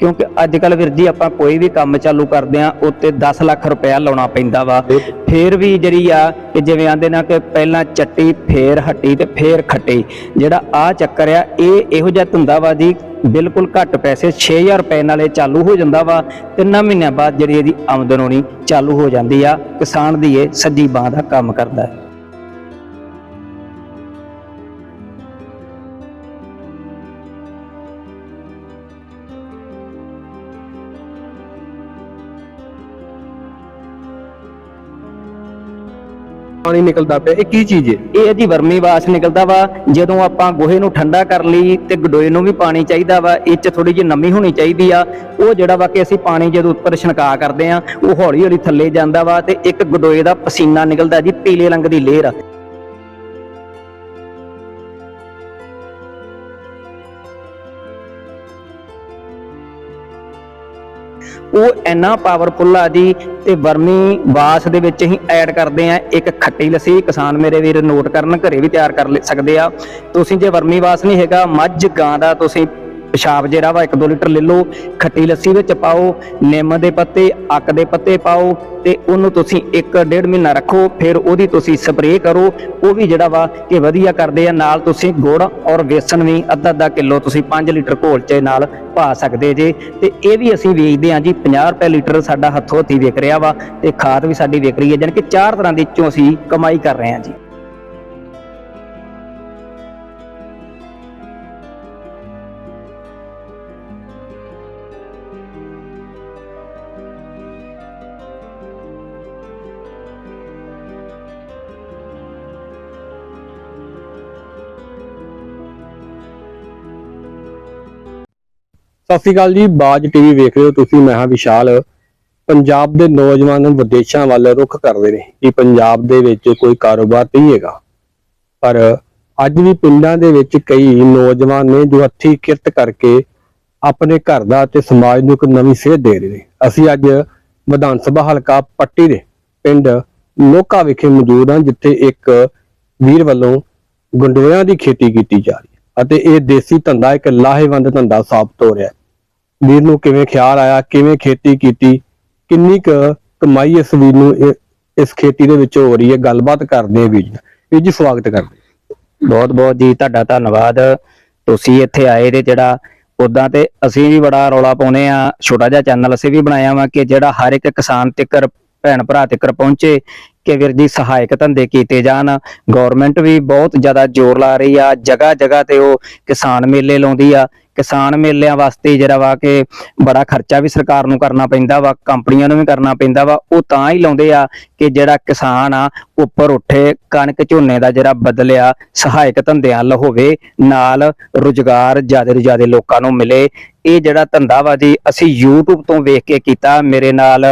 ਕਿਉਂਕਿ ਅੱਜ ਕੱਲ ਵੀਰ ਜੀ ਆਪਾਂ ਕੋਈ ਵੀ ਕੰਮ ਚਾਲੂ ਕਰਦੇ ਆ ਉੱਤੇ 10 ਲੱਖ ਰੁਪਇਆ ਲਾਉਣਾ ਪੈਂਦਾ ਵਾ। ਫੇਰ ਵੀ ਜਿਹੜੀ ਆ ਕਿ ਜਿਵੇਂ ਆਂਦੇ ਨਾ ਕਿ ਪਹਿਲਾਂ ਚੱਟੀ ਫੇਰ ਹੱਟੀ ਤੇ ਫੇਰ ਖੱਟੀ। ਜਿਹੜਾ ਆ ਚੱਕਰ ਆ ਇਹ ਇਹੋ ਜਿਹਾ ਧੰਦਾ ਵਾ ਜੀ ਬਿਲਕੁਲ ਘੱਟ ਪੈਸੇ 6000 ਰੁਪਏ ਨਾਲ ਇਹ ਚਾਲੂ ਹੋ ਜਾਂਦਾ ਵਾ ਤਿੰਨਾਂ ਮਹੀਨਿਆਂ ਬਾਅਦ ਜਿਹੜੀ ਇਹਦੀ ਆਮਦਨ ਹੋਣੀ ਚਾਲੂ ਹੋ ਜਾਂਦੀ ਆ ਕਿਸਾਨ ਦੀ ਇਹ ਸੱਜੀ ਬਾਹ ਦਾ ਕੰਮ ਕਰਦਾ। ਹੈ ਪਾਣੀ ਨਿਕਲਦਾ ਪਿਆ, ਇਹ ਕੀ ਚੀਜ਼ ਹੈ? ਇਹ ਜੀ ਵਰਮੀ ਵਾਸ ਨਿਕਲਦਾ ਵਾ, ਜਦੋਂ ਆਪਾਂ ਗੋਹੇ ਨੂੰ ਠੰਡਾ ਕਰ ਲਈ ਤੇ ਗਡੋਏ ਨੂੰ ਵੀ ਪਾਣੀ ਚਾਹੀਦਾ ਵਾ, ਇਹ ਚ ਥੋੜੀ ਜਿਹੀ ਨਮੀ ਹੋਣੀ ਚਾਹੀਦੀ ਆ, ਉਹ ਜਿਹੜਾ ਵਾ ਕਿ ਅਸੀਂ ਪਾਣੀ ਜਦੋਂ ਉੱਪਰ ਛਣਕਾ ਕਰਦੇ ਆ, ਉਹ ਹੌਲੀ ਹੌਲੀ ਥੱਲੇ ਜਾਂਦਾ ਵਾ ਤੇ ਇੱਕ ਗਡੋਏ ਦਾ ਪਸੀਨਾ ਨਿਕਲਦਾ ਜੀ, ਪੀਲੇ ਰੰਗ ਦੀ ਲੇਅਰ ਉਹ ਇੰਨਾ ਪਾਵਰਫੁੱਲ ਆ ਜੀ, ਤੇ ਵਰਮੀ ਵਾਸ ਦੇ ਵਿੱਚ ਹੀ ਐਡ ਕਰਦੇ ਆ ਇੱਕ ਖੱਟੀ ਲੱਸੀ। ਕਿਸਾਨ ਮੇਰੇ ਵੀਰ ਨੋਟ ਕਰਨ ਘਰੇ ਵੀ ਤਿਆਰ ਕਰ ਸਕਦੇ ਆ। ਤੁਸੀਂ ਜੇ ਵਰਮੀ ਵਾਸ ਨਹੀਂ ਹੈਗਾ, ਮੱਝ, ਗਾਂ ਦਾ ਤੁਸੀਂ ਪਿਸ਼ਾਬ ਜਿਹੜਾ ਵਾ 1-2 ਲੀਟਰ ਲੈ ਲਓ, ਖੱਟੀ ਲੱਸੀ ਵਿੱਚ ਪਾਓ, ਨਿੰਮ ਦੇ ਪੱਤੇ, ਅੱਕ ਦੇ ਪੱਤੇ ਪਾਓ ਤੇ ਉਹਨੂੰ ਤੁਸੀਂ 1.5 ਮਹੀਨਾ ਰੱਖੋ, ਫਿਰ ਉਹਦੀ ਤੁਸੀਂ ਸਪਰੇਅ ਕਰੋ। ਉਹ ਵੀ ਜਿਹੜਾ ਵਾ ਕਿ ਵਧੀਆ ਕਰਦੇ ਆ, ਨਾਲ ਤੁਸੀਂ ਗੁੜ ਔਰ ਵੇਸਣ ਵੀ ਅੱਧਾ ਅੱਧਾ ਕਿਲੋ ਤੁਸੀਂ 5 ਲੀਟਰ ਘੋਲ ਚ ਨਾਲ ਪਾ ਸਕਦੇ ਜੇ। ਤੇ ਇਹ ਵੀ ਅਸੀਂ ਵੇਚਦੇ ਹਾਂ ਜੀ 50 ਰੁਪਏ ਲੀਟਰ ਸਾਡਾ ਹੱਥੋਂ ਹੱਥੀ ਵਿਕ ਰਿਹਾ ਵਾ ਤੇ ਖਾਦ ਵੀ ਸਾਡੀ ਵਿਕ ਰਹੀ ਹੈ, ਜਾਣੀ ਕਿ ਚਾਰ ਤਰ੍ਹਾਂ ਦੀ ਚੋਂ ਅਸੀਂ ਕਮਾਈ ਕਰ ਰਹੇ ਹਾਂ ਜੀ। ਸਤਿ ਸ਼੍ਰੀ ਅਕਾਲ ਜੀ, ਬਾਜ ਟੀਵੀ ਵੇਖ ਰਹੇ ਹੋ ਤੁਸੀਂ, ਮੈਂ ਹਾਂ ਵਿਸ਼ਾਲ। ਪੰਜਾਬ ਦੇ ਨੌਜਵਾਨ ਵਿਦੇਸ਼ਾਂ ਵੱਲ ਰੁਖ ਕਰਦੇ ਨੇ। ਕਿ ਪੰਜਾਬ ਦੇ ਵਿੱਚ ਕੋਈ ਕਾਰੋਬਾਰ ਨਹੀਂ ਹੈਗਾ? ਪਰ ਅੱਜ ਵੀ ਪਿੰਡਾਂ ਦੇ ਵਿੱਚ ਕਈ ਨੌਜਵਾਨ ਨੇ ਜੋ ਹੱਥੀਂ ਕਿਰਤ ਕਰਕੇ ਆਪਣੇ ਘਰ ਦਾ ਤੇ ਸਮਾਜ ਨੂੰ ਇੱਕ ਨਵੀਂ ਸੇਧ ਦੇ ਰਹੇ ਨੇ। ਅਸੀਂ ਅੱਜ ਵਿਧਾਨ ਸਭਾ ਹਲਕਾ ਪੱਟੀ ਦੇ ਪਿੰਡ ਲੋਕਾ ਵਿਖੇ ਮੌਜੂਦ ਹਾਂ, ਜਿੱਥੇ ਇੱਕ ਵੀਰ ਵੱਲੋਂ ਗੁੰਡੋਇਆਂ ਦੀ ਖੇਤੀ ਕੀਤੀ ਜਾ ਰਹੀ ਅਤੇ ਇਹ ਦੇਸੀ ਧੰਦਾ, ਇੱਕ ਲਾਹੇਵੰਦ ਧੰਦਾ ਸਾਬਤ ਹੋ ਰਿਹਾ ਹੈ। ਵੀਰ ਨੂੰ ਕਿਵੇਂ ਖਿਆਲ ਆਇਆ, ਕਿਵੇਂ ਖੇਤੀ ਕੀਤੀ, ਕਿੰਨੀ ਕੁ ਕਮਾਈ ਇਸ ਵੀਰ ਨੂੰ ਇਸ ਖੇਤੀ ਦੇ ਵਿੱਚ ਹੋ ਰਹੀ ਹੈ, ਗੱਲਬਾਤ ਕਰਦੇ ਹਾਂ ਵੀਰ ਜੀ। ਵੀਰ ਜੀ, ਸਵਾਗਤ ਕਰਦੇ ਬਹੁਤ ਬਹੁਤ ਜੀ, ਤੁਹਾਡਾ ਧੰਨਵਾਦ। ਤੁਸੀਂ ਇੱਥੇ ਆਏ ਤੇ ਜਿਹੜਾ ਉਦਾਂ ਤੇ ਅਸੀਂ ਵੀ ਬੜਾ ਰੌਲਾ ਪਾਉਨੇ ਆ ਛੋਟਾ ਜਿਹਾ ਚੈਨਲ ਅਸੀਂ ਵੀ ਬਣਾਇਆ ਵਾ ਕਿ ਜਿਹੜਾ ਹਰ ਇੱਕ ਕਿਸਾਨ ਤਿੱਕਰ, ਭੈਣ ਭਰਾ ਤਿੱਕਰ ਪਹੁੰਚੇ, ਕਿ ਵੀਰ ਜੀ ਸਹਾਇਕ ਧੰਦੇ ਕੀਤੇ ਜਾਣ। ਗਵਰਨਮੈਂਟ ਵੀ ਬਹੁਤ ਜ਼ਿਆਦਾ ਜ਼ੋਰ ਲਾ ਰਹੀ ਆ ਜਗ੍ਹਾ ਜਗ੍ਹਾ ਤੇ ਉਹ ਕਿਸਾਨ ਮੇਲੇ ਲਾਉਂਦੀ ਆ ਕਿਸਾਨ ਮੇਲਿਆਂ ਵਾਸਤੇ ਜਿਹੜਾ ਵਾ ਕਿ ਬੜਾ ਖਰਚਾ ਵੀ ਸਰਕਾਰ ਨੂੰ ਕਰਨਾ ਪੈਂਦਾ ਵਾ, ਕੰਪਨੀਆਂ ਨੂੰ ਵੀ ਕਰਨਾ ਪੈਂਦਾ ਵਾ, ਉਹ ਤਾਂ ਹੀ ਲਾਉਂਦੇ ਆ ਕਿ ਜਿਹੜਾ ਕਿਸਾਨ ਆ, ਉੱਪਰ ਉੱਠੇ ਕਣਕ ਝੋਨੇ ਦਾ ਜਿਹੜਾ ਬਦਲਿਆ ਸਹਾਇਕ ਧੰਦਿਆਂ ਵੱਲ ਹੋਵੇ, ਨਾਲ ਰੁਜ਼ਗਾਰ ਜ਼ਿਆਦਾ ਤੋਂ ਜ਼ਿਆਦਾ ਲੋਕਾਂ ਨੂੰ ਮਿਲੇ। ਇਹ ਜਿਹੜਾ ਧੰਦਾ ਵਾ ਜੀ, ਅਸੀਂ YouTube ਤੋਂ ਵੇਖ ਕੇ ਕੀਤਾ। ਮੇਰੇ ਨਾਲ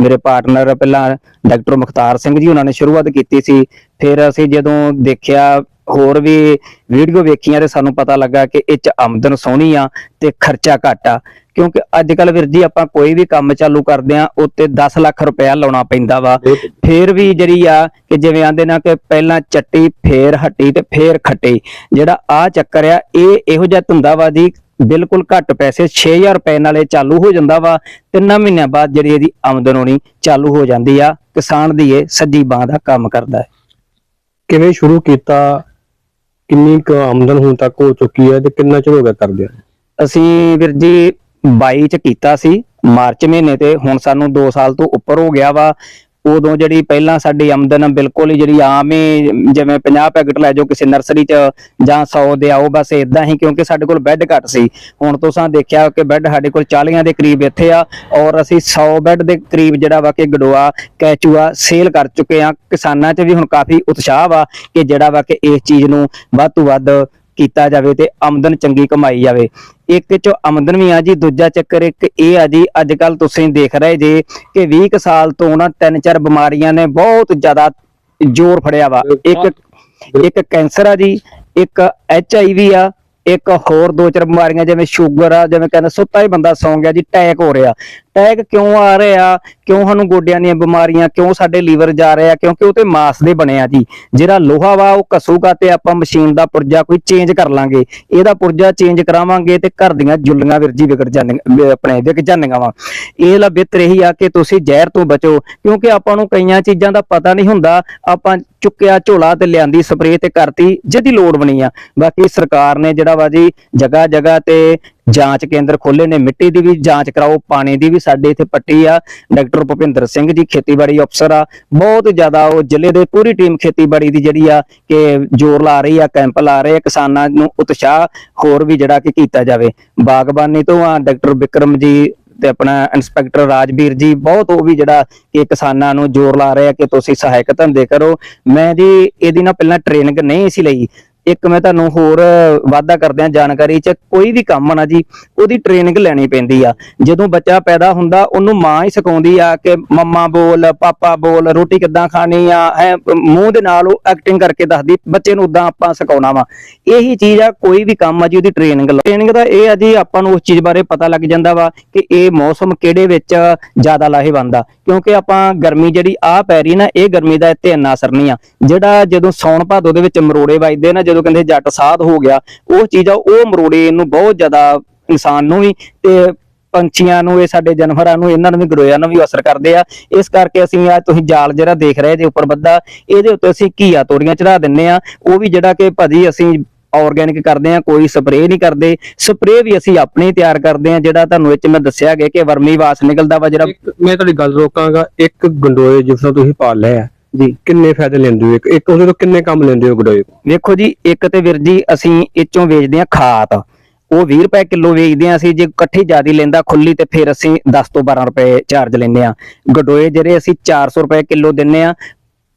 ਮੇਰੇ ਪਾਰਟਨਰ ਪਹਿਲਾਂ ਡਾਕਟਰ ਮੁਖਤਾਰ ਸਿੰਘ ਜੀ, ਉਹਨਾਂ ਨੇ ਸ਼ੁਰੂਆਤ ਕੀਤੀ ਸੀ। ਫਿਰ ਅਸੀਂ ਜਦੋਂ ਦੇਖਿਆ ਹੋਰ ਵੀ ਵੀਡੀਓ ਵੇਖੀਆਂ ਤੇ ਸਾਨੂੰ ਪਤਾ ਲੱਗਾ ਕਿ ਇਹ ਚ ਆਮਦਨ ਸੋਹਣੀ ਆ ਤੇ ਖਰਚਾ ਘੱਟ ਆ। ਕਿਉਂਕਿ ਅੱਜ ਕੱਲ ਵੀਰ ਜੀ ਆਪਾਂ ਕੋਈ ਵੀ ਕੰਮ ਚਾਲੂ ਕਰਦੇ ਆ ਉੱਤੇ 10 ਲੱਖ ਰੁਪਇਆ ਲਾਉਣਾ ਪੈਂਦਾ ਵਾ। ਫੇਰ ਵੀ ਜਿਹੜੀ ਆ ਕਿ ਜਿਵੇਂ ਆਂਦੇ ਨਾ ਕਿ ਪਹਿਲਾਂ ਚੱਟੀ ਫੇਰ ਹੱਟੀ ਤੇ ਫੇਰ ਖੱਟੀ। ਜਿਹੜਾ ਆ ਚੱਕਰ ਆ ਇਹ ਇਹੋ ਜਿਹਾ ਧੰਦਾ ਵਾ ਜੀ ਬਿਲਕੁਲ ਘੱਟ ਪੈਸੇ 6000 ਰੁਪਏ ਨਾਲ ਇਹ ਚਾਲੂ ਹੋ ਜਾਂਦਾ ਵਾ ਤਿੰਨਾਂ ਮਹੀਨਿਆਂ ਬਾਅਦ ਜਿਹੜੀ ਇਹਦੀ ਆਮਦਨ ਹੋਣੀ ਚਾਲੂ ਹੋ ਜਾਂਦੀ ਆ। ਕਿਸਾਨ ਦੀ ਇਹ ਸੱਜੀ ਬਾਹ ਦਾ ਕੰਮ ਕਰਦਾ ਹੈ। ਕਿਵੇਂ ਸ਼ੁਰੂ ਕੀਤਾ? ਕਿੰਨੀ ਕੁ ਆਮਦਨ ਹੁਣ ਤੱਕ ਹੋ ਚੁੱਕੀ ਹੈ ਤੇ ਕਿੰਨਾ ਚਿਰ ਹੋ ਗਿਆ ਕਰਦੇ ਅਸੀਂ ਵੀਰ ਜੀ 22 ਚ ਕੀਤਾ ਸੀ, ਮਾਰਚ ਮਹੀਨੇ ਤੇ, ਹੁਣ ਸਾਨੂੰ 2 ਸਾਲ ਤੋਂ ਉੱਪਰ ਹੋ ਗਿਆ ਵਾ। ਉਦੋਂ ਜਿਹੜੀ ਪਹਿਲਾਂ ਸਾਡੀ ਆਮਦਨ ਬਿਲਕੁਲ ਹੀ ਜਿਹੜੀ ਆਮ ਹੀ, ਜਿਵੇਂ 50 ਪੈਕਟ ਲੈ ਜਾਓ ਕਿਸੇ ਨਰਸਰੀ ਚ ਜਾਂ 100 ਦੇ ਆਓ, ਬਸ ਇਦਾਂ ਹੀ ਕਿਉਂਕਿ ਸਾਡੇ ਕੋਲ ਬੈੱਡ ਘੱਟ ਸੀ। ਹੁਣ ਤੁਸੀਂ ਦੇਖਿਆ ਕਿ ਬੈੱਡ ਸਾਡੇ ਕੋਲ 40 ਦੇ ਕਰੀਬ ਇੱਥੇ ਆ ਔਰ ਅਸੀਂ 100 ਬੈੱਡ ਦੇ ਕਰੀਬ ਜਿਹੜਾ ਵਾ ਕਿ ਗਡੋਆ, ਕੈਚੂਆ ਸੇਲ ਕਰ ਚੁੱਕੇ ਆ। ਕਿਸਾਨਾਂ 'ਚ ਵੀ ਹੁਣ ਕਾਫੀ ਉਤਸ਼ਾਹ ਵਾ ਕਿ ਜਿਹੜਾ ਵਾ ਕਿ ਇਸ ਚੀਜ਼ ਨੂੰ ਵੱਧ ਤੋਂ ਵੱਧ ਕੀਤਾ ਜਾਵੇ ਤੇ ਆਮਦਨ ਚੰਗੀ ਕਮਾਈ ਜਾਵੇ। ਇੱਕ ਚ ਆਮਦਨ ਵੀ ਆ ਜੀ ਦੂਜਾ ਚੱਕਰ ਇੱਕ ਇਹ ਆ ਜੀ ਅੱਜ ਕੱਲ ਤੁਸੀਂ ਦੇਖ ਰਹੇ ਜੇ ਕਿ 20 ਕੁ ਸਾਲ ਤੋਂ ਨਾ ਤਿੰਨ ਚਾਰ ਬਿਮਾਰੀਆਂ ਨੇ ਬਹੁਤ ਜ਼ਿਆਦਾ ਜ਼ੋਰ ਫੜਿਆ ਵਾ। ਇੱਕ ਇੱਕ ਕੈਂਸਰ ਆ ਜੀ ਇੱਕ ਐਚ ਆਈ ਵੀ ਆ ਇੱਕ ਹੋਰ ਦੋ ਚਾਰ ਬਿਮਾਰੀਆਂ ਜਿਵੇਂ ਸ਼ੂਗਰ ਆ ਜਿਵੇਂ ਕਹਿੰਦੇ ਸੁੱਤਾ ਹੀ ਬੰਦਾ ਸੌਂ ਗਿਆ ਜੀ ਟੈਕ ਹੋ ਰਿਹਾ। ਟੈਗ ਕਿਉਂ ਆ ਰਹੇ ਕਿਉਂ ਸਾਨੂੰ ਗੋਡਿਆਂ ਦੀਆਂ ਬਿਮਾਰੀਆਂ, ਕਿਉਂ ਸਾਡੇ ਲੀਵਰ ਜਾ ਰਹੇ ਕਿਉਂਕਿ ਉਹ ਤੇ ਮਾਸ ਦੇ ਬਣੇ ਜੀ। ਜਿਹੜਾ ਲੋਹਾ ਵਾ, ਉਹ ਘਸੂਗਾ ਤੇ ਆਪਾਂ ਮਸ਼ੀਨ ਦਾ ਪੁਰਜਾ ਕੋਈ ਚੇਂਜ ਕਰ ਲਾਂਗੇ। ਇਹਦਾ ਪੁਰਜਾ ਚੇਂਜ ਕਰਾਵਾਂਗੇ ਤੇ ਘਰ ਦੀਆਂ ਜੁੱਲੀਆਂ ਵੀਰ ਵਿਗੜ ਜਾਂਦੀਆਂ ਆਪਣੇ ਵਿਕ ਜਾਂਦੀਆਂ ਵਾ। ਇਹ ਲਾ ਬਿਹਤਰ ਇਹੀ ਆ ਕਿ ਤੁਸੀਂ ਜ਼ਹਿਰ ਤੋਂ ਬਚੋ, ਕਿਉਂਕਿ ਆਪਾਂ ਨੂੰ ਕਈਆਂ ਚੀਜ਼ਾਂ ਦਾ ਪਤਾ ਨਹੀਂ ਹੁੰਦਾ। ਆਪਾਂ ਚੁੱਕਿਆ ਝੋਲਾ ਤੇ ਲਿਆਂਦੀ ਸਪਰੇਅ ਤੇ ਕਰਤੀ, ਜਿਹਦੀ ਲੋੜ ਬਣੀ ਆ। ਬਾਕੀ ਸਰਕਾਰ ਨੇ ਜਿਹੜਾ ਵਾ ਜੀ ਜਗ੍ਹਾ ਜਗ੍ਹਾ ਤੇ ਜਾਂਚ ਕੇਂਦਰ ਖੋਲੇ ਨੇ, ਮਿੱਟੀ ਦੀ ਵੀ ਜਾਂਚ ਕਰਾਓ, ਪਾਣੀ ਦੀ ਵੀ ਸਾਡੇ ਇੱਥੇ ਪੱਟੀ ਆ। ਡਾਕਟਰ ਭੁਪਿੰਦਰ ਸਿੰਘ ਜੀ ਖੇਤੀਬਾੜੀ ਅਫਸਰ ਆ। ਬਹੁਤ ਜ਼ਿਆਦਾ ਉਹ ਜ਼ਿਲ੍ਹੇ ਦੇ ਪੂਰੀ ਟੀਮ ਖੇਤੀਬਾੜੀ ਦੀ ਜਿਹੜੀ ਆ ਕਿ ਜ਼ੋਰ ਲਾ ਰਹੀ ਆ, ਕੈਂਪ ਲਾ ਰਹੇ ਆ, ਕਿਸਾਨਾਂ ਨੂੰ ਉਤਸ਼ਾਹ ਹੋਰ ਵੀ ਜਿਹੜਾ ਕਿ ਕੀਤਾ ਜਾਵੇ। ਬਾਗਬਾਨੀ ਤੋਂ ਆ, ਡਾਕਟਰ ਵਿਕਰਮ ਜੀ ਤੇ ਆਪਣਾ ਇੰਸਪੈਕਟਰ ਰਾਜਵੀਰ ਜੀ, ਬਹੁਤ ਉਹ ਵੀ ਜਿਹੜਾ ਕਿ ਕਿਸਾਨਾਂ ਨੂੰ ਜ਼ੋਰ ਲਾ ਰਹੇ ਆ ਕਿ ਤੁਸੀਂ ਸਹਾਇਕ ਧੰਦੇ ਕਰੋ। ਮੈਂ ਜੀ, ਇਹਦੀ ਨਾ ਪਹਿਲਾਂ ਟ੍ਰੇਨਿੰਗ ਨਹੀਂ ਸੀ ਲਈ। ਇੱਕ ਮੈਂ ਤੁਹਾਨੂੰ ਹੋਰ ਵਾਅਦਾ ਕਰਦਿਆਂ ਜਾਣਕਾਰੀ ਚ ਕੋਈ ਵੀ ਕੰਮ ਨਾ ਜੀ, ਉਹਦੀ ਟ੍ਰੇਨਿੰਗ ਲੈਣੀ ਪੈਂਦੀ ਆ। ਜਦੋਂ ਬੱਚਾ ਪੈਦਾ ਹੁੰਦਾ, ਉਹਨੂੰ ਮਾਂ ਹੀ ਸਿਖਾਉਂਦੀ ਆ ਕਿ ਮੰਮਾ ਬੋਲ, ਪਾਪਾ ਬੋਲ, ਰੋਟੀ ਕਿੱਦਾਂ ਖਾਣੀ ਆ ਐ ਮੂੰਹ ਦੇ ਨਾਲ ਉਹ ਐਕਟਿੰਗ ਕਰਕੇ ਦੱਸਦੀ, ਬੱਚੇ ਨੂੰ ਉਦਾਂ ਆਪਾਂ ਸਿਖਾਉਣਾ ਵਾ। ਇਹੀ ਚੀਜ਼ ਆ, ਕੋਈ ਵੀ ਕੰਮ ਆ ਜੀ, ਉਹਦੀ ਟ੍ਰੇਨਿੰਗ ਟ੍ਰੇਨਿੰਗ ਦਾ ਇਹ ਆ ਜੀ, ਆਪਾਂ ਨੂੰ ਉਸ ਚੀਜ਼ ਬਾਰੇ ਪਤਾ ਲੱਗ ਜਾਂਦਾ ਵਾ ਕਿ ਇਹ ਮੌਸਮ ਕਿਹੜੇ ਵਿੱਚ ਜ਼ਿਆਦਾ ਲਾਹੇਵੰਦ ਆ। ਕਿਉਂਕਿ ਆਪਾਂ ਗਰਮੀ ਜਿਹੜੀ ਆ ਪੈ ਰਹੀ ਨਾ, ਇਹ ਗਰਮੀ ਦਾ ਇੱਥੇ ਇੰਨਾ ਅਸਰ ਨਹੀਂ ਆ। ਜਿਹੜਾ ਜਦੋਂ ਸੌਣ ਭਾਦੋ ਦੇ ਵਿੱਚ ਮਰੋੜੇ ਵੱਜਦੇ ਨਾ, ਜਦੋਂ ਕਹਿੰਦੇ ਜੱਟ ਸਾਧ ਹੋ ਗਿਆ, ਉਹ ਚੀਜ਼ ਆ, ਉਹ ਮਰੋੜੇ ਇਹਨੂੰ ਬਹੁਤ ਜ਼ਿਆਦਾ ਇਨਸਾਨ ਨੂੰ ਵੀ ਤੇ ਪੰਛੀਆਂ ਨੂੰ, ਇਹ ਸਾਡੇ ਜਾਨਵਰਾਂ ਨੂੰ, ਇਹਨਾਂ ਨੂੰ ਵੀ, ਗਰੋਇਆ ਨੂੰ ਵੀ ਅਸਰ ਕਰਦੇ ਆ। ਇਸ ਕਰਕੇ ਅਸੀਂ ਆ, ਤੁਸੀਂ ਜਾਲ ਜਿਹੜਾ ਦੇਖ ਰਹੇ ਜੇ ਉੱਪਰ ਬੱਦਾ ਇਹਦੇ ਉੱਤੇ ਅਸੀਂ ਘੀਆ ਤੋੜੀਆਂ ਚੜਾ ਦਿੰਨੇ ਆ। ਉਹ ਵੀ ਜਿਹੜਾ ਕਿ ਭਾਜੀ ਅਸੀਂ ਆਰਗੈਨਿਕ ਕਰਦੇ ਆ ਕੋਈ ਸਪਰੇਅ ਨਹੀਂ ਕਰਦੇ। ਸਪਰੇਅ ਵੀ ਅਸੀਂ ਆਪਣੇ ਹੀ ਤਿਆਰ ਕਰਦੇ ਆ ਜਿਹੜਾ ਤੁਹਾਨੂੰ ਇਹ ਚ ਮੈਂ ਦੱਸਿਆ ਗਿਆ ਕਿ ਵਰਮੀ ਵਾਸ ਨਿਕਲਦਾ ਵਾ ਜਿਹੜਾ। ਮੈਂ ਤੁਹਾਡੀ ਗੱਲ ਰੋਕਾਂਗਾ ਇੱਕ ਗੰਡੋਏ ਜਿਸ ਤਰ੍ਹਾਂ ਤੁਸੀਂ ਪਾਲ ਲਿਆ ਜੀ। ਕਿੰਨੇ ਫਾਇਦੇ ਲੈਂਦੇ ਹੋ ਇੱਕ? ਇੱਕ ਉਹਦੇ ਤੋਂ ਕਿੰਨੇ ਕੰਮ ਲੈਂਦੇ ਹੋ ਗੰਡੋਏ ਵੇਖੋ ਜੀ ਇੱਕ ਤੇ ਵੀਰ ਜੀ ਅਸੀਂ ਇਹ ਚੋਂ ਵੇਚਦੇ ਆ ਖਾਦ। ਉਹ 20 ਰੁਪਏ ਕਿਲੋ ਵੇਚਦੇ ਆ ਅਸੀਂ ਜੇ ਇਕੱਠੀ ਜਿਆਦੀ ਲੈਂਦਾ ਖੁੱਲੀ ਤੇ ਫਿਰ ਅਸੀਂ 10 ਤੋਂ 12 ਰੁਪਏ ਚਾਰਜ ਲੈਂਦੇ ਆ ਗਡੋਏ ਜਿਹੜੇ ਅਸੀਂ 400 ਰੁਪਏ ਕਿਲੋ ਦਿੰਨੇ ਆ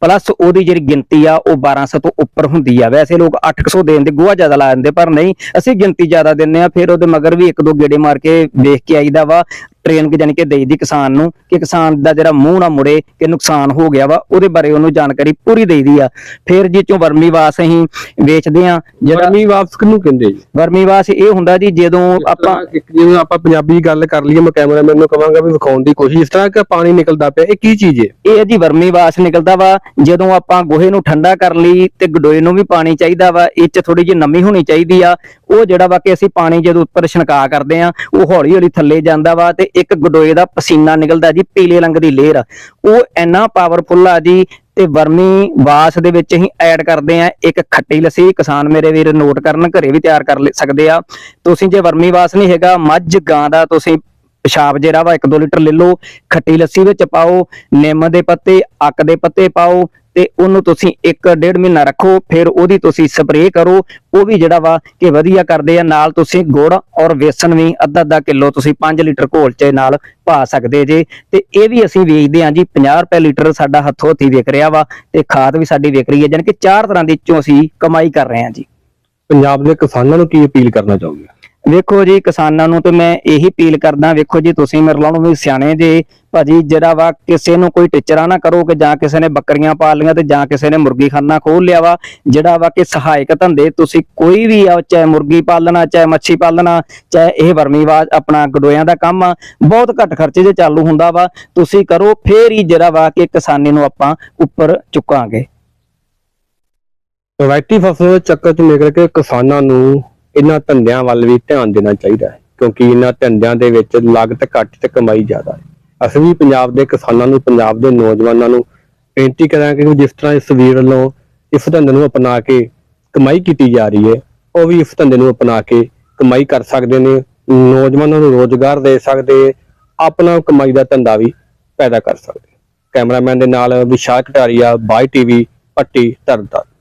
ਪਲੱਸ ਉਹਦੀ ਜਿਹੜੀ ਗਿਣਤੀ ਆ, ਉਹ 1200 ਤੋਂ ਉੱਪਰ ਹੁੰਦੀ ਆ। ਵੈਸੇ ਲੋਕ 800 ਦੇਣ ਦੇ ਗੋਹਾ ਜ਼ਿਆਦਾ ਲਾ ਦਿੰਦੇ, ਪਰ ਨਹੀਂ, ਅਸੀਂ ਗਿਣਤੀ ਜ਼ਿਆਦਾ ਦਿੰਨੇ ਆ, ਫਿਰ ਉਹਦੇ ਮਗਰ ਵੀ ਇੱਕ ਦੋ ਗੇੜੇ ਮਾਰ ਕੇ ਵੇਖ ਕੇ ਆਈਦਾ ਵਾ। ਟ੍ਰੇਨਿੰਗ ਜਾਨੀ ਕਿ ਦੇਈਦੀ ਕਿਸਾਨ ਨੂੰ ਕਿ ਕਿਸਾਨ ਦਾ ਜਿਹੜਾ ਮੂੰਹ ਨਾ ਮੁੜੇ ਕਿ ਨੁਕਸਾਨ ਹੋ ਗਿਆ ਵਾ ਉਹਦੇ ਬਾਰੇ ਉਹਨੂੰ ਜਾਣਕਾਰੀ ਪੂਰੀ ਦੇਈਦੀ ਆ। ਫਿਰ ਜਿਹ ਚੋਂ ਵਰਮੀ ਵਾਸ ਅਸੀਂ ਵੇਚਦੇ ਆ ਜਿਹੜਾ ਗਰਮੀ ਵਾਪਸ ਕਿਹਨੂੰ ਕਹਿੰਦੇ ਜੀ? ਵਰਮੀ ਵਾਸ ਇਹ ਹੁੰਦਾ ਜੀ ਜਦੋਂ ਆਪਾਂ ਆਪਾਂ ਇੱਕ ਜਿਵੇਂ ਆਪਾਂ ਪੰਜਾਬੀ ਗੱਲ ਕਰ ਲਈਏ ਮੈਂ ਕੈਮਰਾਮੈਨ ਨੂੰ ਕਹਾਂਗਾ ਵੀ ਵਿਖਾਉਣ ਦੀ ਕੋਸ਼ਿਸ਼ ਇਸ ਤਰ੍ਹਾਂ ਕਿ ਪਾਣੀ ਨਿਕਲਦਾ ਪਿਆ ਇਹ ਕੀ ਚੀਜ਼ ਹੈ? ਇਹ ਹੈ ਜੀ ਵਰਮੀ ਵਾਸ ਨਿਕਲਦਾ ਵਾ ਜਦੋਂ ਆਪਾਂ ਗੋਹੇ ਨੂੰ ਠੰਡਾ ਕਰ ਲਈ ਤੇ ਗਡੋਏ ਨੂੰ ਵੀ ਪਾਣੀ ਚਾਹੀਦਾ ਵਾ ਇਹ ਚ ਥੋੜੀ ਜਿਹੀ ਨਮੀ ਹੋਣੀ ਚਾਹੀਦੀ ਆ ਉਹ ਜਿਹੜਾ ਵਾ ਕਿ ਅਸੀਂ ਪਾਣੀ ਜਦੋਂ ਉੱਪਰ ਛਣਕਾ ਕਰਦੇ ਆ ਉਹ ਹੌਲੀ ਹੌਲੀ ਥੱਲੇ ਜਾਂਦਾ ਵਾ ਤੇ ਇੱਕ ਗਡੋਏ ਦਾ ਪਸੀਨਾ ਨਿਕਲਦਾ ਜੀ ਪੀਲੇ ਰੰਗ ਦੀ ਲੇਅਰ। ਉਹ ਇੰਨਾ ਪਾਵਰਫੁਲ ਆ ਜੀ ਤੇ ਵਰਮੀ ਵਾਸ ਦੇ ਵਿੱਚ ਅਸੀਂ ਐਡ ਕਰਦੇ ਆ ਇੱਕ ਖੱਟੀ ਲੱਸੀ। ਕਿਸਾਨ ਮੇਰੇ ਵੀਰ ਨੋਟ ਕਰਨ, ਘਰੇ ਵੀ ਤਿਆਰ ਕਰ ਸਕਦੇ ਆ। ਤੁਸੀਂ ਜੇ ਵਰਮੀ ਵਾਸ ਨਹੀਂ ਹੈਗਾ, ਮੱਝ ਗਾਂ ਦਾ ਤੁਸੀਂ ਪਿਸ਼ਾਬ ਜਿਹੜਾ ਵਾ 1-2 ਲੀਟਰ ਲੈ ਲਓ। ਖੱਟੀ ਲੱਸੀ ਵਿੱਚ ਪਾਓ, ਨਿੰਮ ਦੇ ਪੱਤੇ, ਅੱਕ ਦੇ ਪੱਤੇ ਪਾਓ ਤੇ ਉਹਨੂੰ ਤੁਸੀਂ 1.5 ਮਹੀਨਾ ਰੱਖੋ, ਫਿਰ ਉਹਦੀ ਤੁਸੀਂ ਸਪਰੇਅ ਕਰੋ। ਉਹ ਵੀ ਜਿਹੜਾ ਵਾ ਕਿ ਵਧੀਆ ਕਰਦੇ ਆ, ਨਾਲ ਤੁਸੀਂ ਗੁੜ ਔਰ ਵੇਸਣ ਵੀ ਅੱਧਾ ਅੱਧਾ ਕਿਲੋ ਤੁਸੀਂ 5 ਲੀਟਰ ਘੋਲ ਚ ਨਾਲ ਪਾ ਸਕਦੇ ਜੇ। ਤੇ ਇਹ ਵੀ ਅਸੀਂ ਵੇਚਦੇ ਹਾਂ ਜੀ 50 ਰੁਪਏ ਲੀਟਰ ਸਾਡਾ ਹੱਥੋਂ ਹੱਥੀ ਵਿਕ ਰਿਹਾ ਵਾ ਤੇ ਖਾਦ ਵੀ ਸਾਡੀ ਵਿਕ ਰਹੀ ਹੈ, ਜਾਣੀ ਕਿ ਚਾਰ ਤਰ੍ਹਾਂ ਦੀ ਚੋਂ ਅਸੀਂ ਕਮਾਈ ਕਰ ਰਹੇ ਹਾਂ ਜੀ। ਪੰਜਾਬ ਦੇ ਕਿਸਾਨਾਂ ਨੂੰ ਕੀ ਅਪੀਲ ਕਰਨਾ ਚਾਹੋਗੇ? ਵੇਖੋ ਜੀ ਕਿਸਾਨਾਂ ਨੂੰ ਤੇ ਮੈਂ ਇਹੀ ਅਪੀਲ ਕਰਦਾ, ਵੇਖੋ ਜੀ ਤੁਸੀਂ ਮੇਰੇ ਨਾਲੋਂ ਵੀ ਸਿਆਣੇ ਜੇ, ਭਾਜੀ ਜਿਹੜਾ ਵਾ ਕਿਸੇ ਨੂੰ ਕੋਈ ਟਿਚਰਾ ਨਾ ਕਰੋ ਕਿ ਜਾਂ ਕਿਸੇ ਨੇ ਬੱਕਰੀਆਂ ਪਾਲ ਲਈਆਂ ਤੇ ਜਾਂ ਕਿਸੇ ਨੇ ਮੁਰਗੀ ਖਾਨਾ ਖੋਲ ਲਿਆ ਵਾ, ਜਿਹੜਾ ਵਾ ਕਿ ਸਹਾਇਕ ਧੰਦੇ ਤੁਸੀਂ ਕੋਈ ਵੀ ਆ, ਚਾਹੇ ਮੁਰਗੀ ਪਾਲਣਾ, ਚਾਹੇ ਮੱਛੀ ਪਾਲਣਾ, ਚਾਹੇ ਇਹ ਵਰਮੀਵਾਜ ਆਪਣਾ ਗਡੋਇਆਂ ਦਾ ਕੰਮ ਆ, ਬਹੁਤ ਘੱਟ ਖਰਚੇ 'ਚ ਚਾਲੂ ਹੁੰਦਾ ਵਾ, ਤੁਸੀਂ ਕਰੋ ਫੇਰ ਹੀ ਜਿਹੜਾ ਵਾ ਕਿ ਕਿਸਾਨੀ ਨੂੰ ਆਪਾਂ ਉੱਪਰ ਚੁੱਕਾਂਗੇ। ਰਵਾਇਤੀ ਫਸਲ ਚੱਕਰ 'ਚ ਨਿਕਲ ਕੇ ਕਿਸਾਨਾਂ ਨੂੰ ਇਹਨਾਂ ਧੰਦਿਆਂ ਵੱਲ ਵੀ ਧਿਆਨ ਦੇਣਾ ਚਾਹੀਦਾ ਹੈ, ਕਿਉਂਕਿ ਇਹਨਾਂ ਧੰਦਿਆਂ ਦੇ ਵਿੱਚ ਲਾਗਤ ਘੱਟ ਤੇ ਕਮਾਈ ਜ਼ਿਆਦਾ ਹੈ। ਅਸੀਂ ਵੀ ਪੰਜਾਬ ਦੇ ਕਿਸਾਨਾਂ ਨੂੰ, ਪੰਜਾਬ ਦੇ ਨੌਜਵਾਨਾਂ ਨੂੰ ਬੇਨਤੀ ਕਰਾਂਗੇ ਕਿ ਜਿਸ ਤਰ੍ਹਾਂ ਇਸ ਵੀਰ ਵੱਲੋਂ ਇਸ ਧੰਦੇ ਨੂੰ ਅਪਣਾ ਕੇ ਕਮਾਈ ਕੀਤੀ ਜਾ ਰਹੀ ਹੈ, ਉਹ ਵੀ ਇਸ ਧੰਦੇ ਨੂੰ ਅਪਣਾ ਕੇ ਕਮਾਈ ਕਰ ਸਕਦੇ ਨੇ, ਨੌਜਵਾਨਾਂ ਨੂੰ ਰੋਜ਼ਗਾਰ ਦੇ ਸਕਦੇ, ਆਪਣਾ ਕਮਾਈ ਦਾ ਧੰਦਾ ਵੀ ਪੈਦਾ ਕਰ ਸਕਦੇ। ਕੈਮਰਾਮੈਨ ਦੇ ਨਾਲ ਵਿਸ਼ਾਲ ਕਟਾਰੀਆ, ਬਾਈ ਟੀਵੀ, ਪੱਟੀ ਤਰਨਤਾਰਨ